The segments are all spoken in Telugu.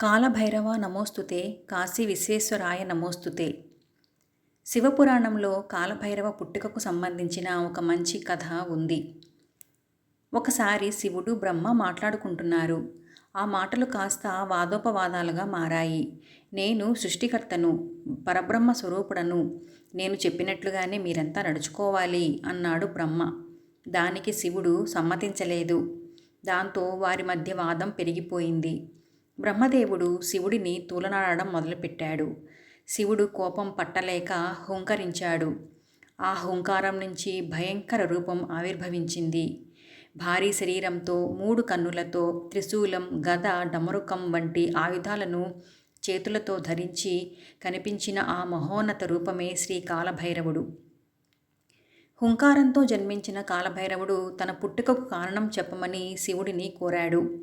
కాలభైరవ నమోస్తుతే కాశీ విశ్వేశ్వరాయ నమోస్తుతే. శివపురాణంలో కాలభైరవ పుట్టుకకు సంబంధించిన ఒక మంచి కథ ఉంది. ఒకసారి శివుడు బ్రహ్మ మాట్లాడుకుంటున్నారు. ఆ మాటలు కాస్త వాదోపవాదాలుగా మారాయి. నేను సృష్టికర్తను పరబ్రహ్మ స్వరూపుడను నేను చెప్పినట్లుగానే మీరంతా నడుచుకోవాలి అన్నాడు బ్రహ్మ. దానికి శివుడు సమ్మతించలేదు. దాంతో వారి మధ్య వాదం పెరిగిపోయింది. బ్రహ్మదేవుడు శివుడిని తూలనాడడం మొదలుపెట్టాడు. శివుడు కోపం పట్టలేక హుంకరించాడు. ఆ హుంకారం నుంచి భయంకర రూపం ఆవిర్భవించింది. భారీ శరీరంతో మూడు కన్నులతో త్రిశూలం గద డమరుకం వంటి ఆయుధాలను చేతులతో ధరించి కనిపించిన ఆ మహోన్నత రూపమే శ్రీ కాలభైరవుడు. హుంకారంతో జన్మించిన కాలభైరవుడు తన పుట్టుకకు కారణం చెప్పమని శివుడిని కోరాడు.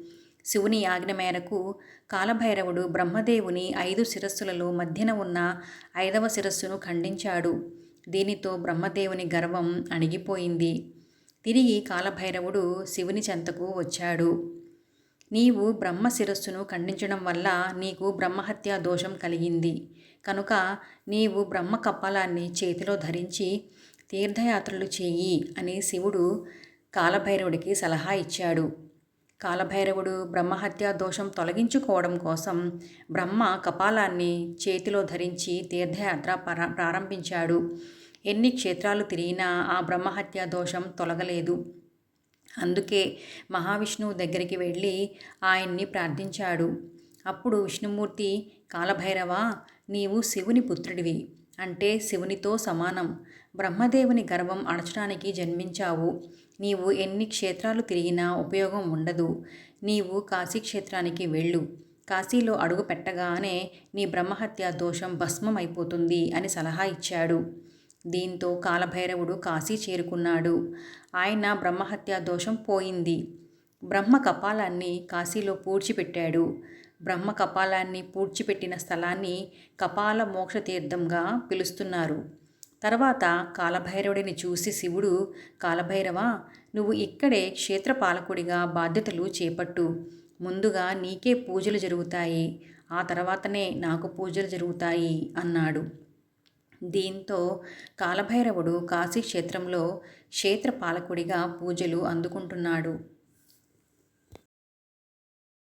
శివుని ఆజ్ఞ మేరకు కాలభైరవుడు బ్రహ్మదేవుని ఐదు శిరస్సులలో మధ్యన ఉన్న ఐదవ శిరస్సును ఖండించాడు. దీనితో బ్రహ్మదేవుని గర్వం అణిగిపోయింది. తిరిగి కాలభైరవుడు శివుని చెంతకు వచ్చాడు. నీవు బ్రహ్మ శిరస్సును ఖండించడం వల్ల నీకు బ్రహ్మహత్య దోషం కలిగింది. కనుక నీవు బ్రహ్మ కపాలాన్ని చేతిలో ధరించి తీర్థయాత్రలు చేయి అని శివుడు కాలభైరవుడికి సలహా ఇచ్చాడు. కాలభైరవుడు బ్రహ్మహత్య దోషం తొలగించుకోవడం కోసం బ్రహ్మ కపాలాన్ని చేతిలో ధరించి తీర్థయాత్ర ప్రారంభించాడు. ఎన్ని క్షేత్రాలు తిరిగినా ఆ బ్రహ్మహత్య దోషం తొలగలేదు. అందుకే మహావిష్ణువు దగ్గరికి వెళ్ళి ఆయన్ని ప్రార్థించాడు. అప్పుడు విష్ణుమూర్తి కాలభైరవ నీవు శివుని పుత్రుడివి. అంటే శివునితో సమానం. బ్రహ్మదేవుని గర్వం అణచడానికి జన్మించావు. నీవు ఎన్ని క్షేత్రాలు తిరిగినా ఉపయోగం ఉండదు. నీవు కాశీక్షేత్రానికి వెళ్ళు. కాశీలో అడుగు పెట్టగానే నీ బ్రహ్మహత్య దోషం భస్మం అయిపోతుంది అని సలహా ఇచ్చాడు. దీంతో కాలభైరవుడు కాశీ చేరుకున్నాడు. ఆయన బ్రహ్మహత్య దోషం పోయింది. బ్రహ్మ కపాలాన్ని కాశీలో పూడ్చిపెట్టాడు. బ్రహ్మ కపాలాన్ని పూడ్చిపెట్టిన స్థలాన్ని కపాల మోక్ష తీర్థంగా పిలుస్తున్నారు. తర్వాత కాలభైరవుడిని చూసి శివుడు కాలభైరవ నువ్వు ఇక్కడే క్షేత్రపాలకుడిగా బాధ్యతలు చేపట్టు. ముందుగా నీకే పూజలు జరుగుతాయి. ఆ తర్వాతనే నాకు పూజలు జరుగుతాయి అన్నాడు. దీంతో కాలభైరవుడు కాశీ క్షేత్రంలో క్షేత్రపాలకుడిగా పూజలు అందుకుంటున్నాడు.